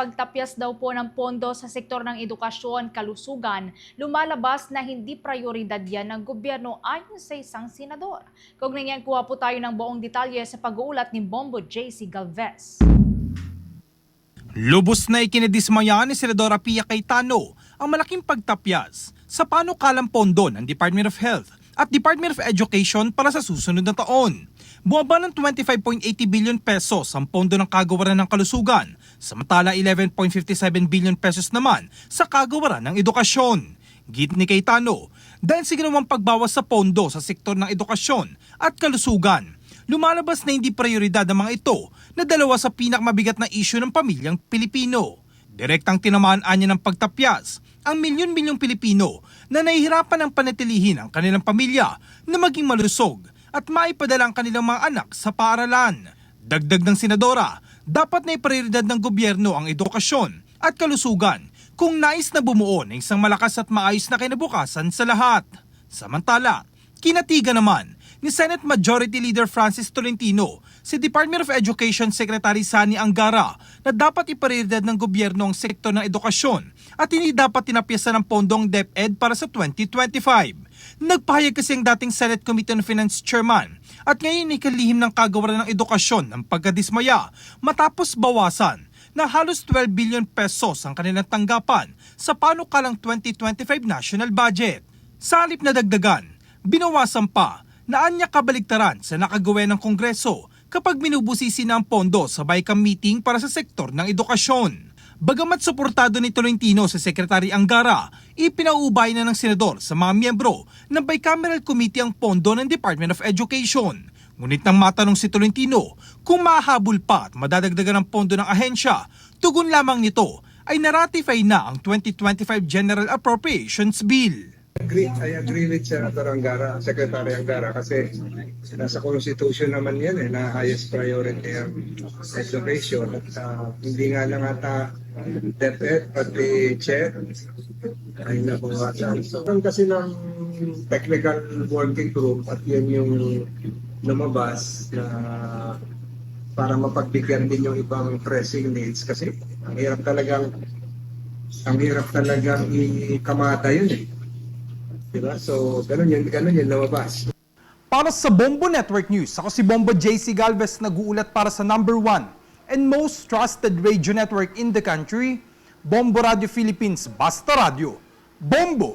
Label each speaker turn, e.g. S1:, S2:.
S1: Pagtapyas daw po ng pondo sa sektor ng edukasyon, kalusugan, lumalabas na hindi prioridad yan ng gobyerno ayon sa isang senador. Kaugnay niyan, kuha po tayo ng buong detalye sa pag-uulat ni Bombo JC Galvez.
S2: Lubos na ikinidismaya ni Senadora Pia Cayetano ang malaking pagtapyas sa panukalang pondo ng Department of Health at Department of Education para sa susunod na taon. Bumaba ng 25.80 billion pesos ang pondo ng kagawaran ng kalusugan, samantala 11.57 billion pesos naman sa kagawaran ng edukasyon. Git ni Cayetano, dahil sa ginawang pagbawas sa pondo sa sektor ng edukasyon at kalusugan, lumalabas na hindi prioridad ang mga ito na dalawa sa pinakamabigat na isyu ng pamilyang Pilipino. Direktang tinamaan niya ng pagtapyas ang milyon-milyong Pilipino na nahihirapan ng panatilihin ang kanilang pamilya na maging malusog at maipadala ang kanilang mga anak sa paaralan. Dagdag ng senadora, dapat na iprioridad ng gobyerno ang edukasyon at kalusugan kung nais na bumuo ng isang malakas at maayos na kinabukasan sa lahat. Samantala, kinatiga naman ni Senate Majority Leader Francis Tolentino si Department of Education Secretary Sani Angara na dapat iprioridad ng gobyerno ang sektor ng edukasyon at hindi dapat tinapyasan ng pondong DepEd para sa 2025. Nagpahayag kasi ang dating Senate Committee on Finance Chairman at ngayon ikalihim ng kagawaran ng edukasyon ng pagkadismaya matapos bawasan na halos 12 billion pesos ang kanilang tanggapan sa panukalang 2025 national budget. Sa halip na dagdagan, binawasan pa na anya kabaligtaran sa nakagawa ng Kongreso kapag minubusisi na pondo sa BICAM meeting para sa sektor ng edukasyon. Bagamat suportado ni Tolentino sa Secretary Angara, ipinaubay na ng senador sa mga miyembro ng Bicameral Committee ang pondo ng Department of Education. Ngunit nang matanong si Tolentino kung mahabol pa at madadagdagan ang pondo ng ahensya, tugon lamang nito ay naratify na ang 2025 General Appropriations Bill.
S3: Agree, I agree with Senator Angara, Secretary Angara kasi nasa Constitution naman yan eh, na highest priority ang education at ah, hindi nga lang ata DepEd pati chair ay nabuhatan. So, kasi ng technical working group at yun yung lumabas na para mapagbigyan din yung ibang pressing needs kasi ang hirap talagang ang hirap talagang ikamata yun eh. Diba? So, ganun yun, ganun yun lumabas.
S2: Para sa Bombo Network News, ako si Bombo JC Galvez nag-uulat para sa number one and most trusted radio network in the country, Bombo Radio Philippines Basta Radio. Bombo!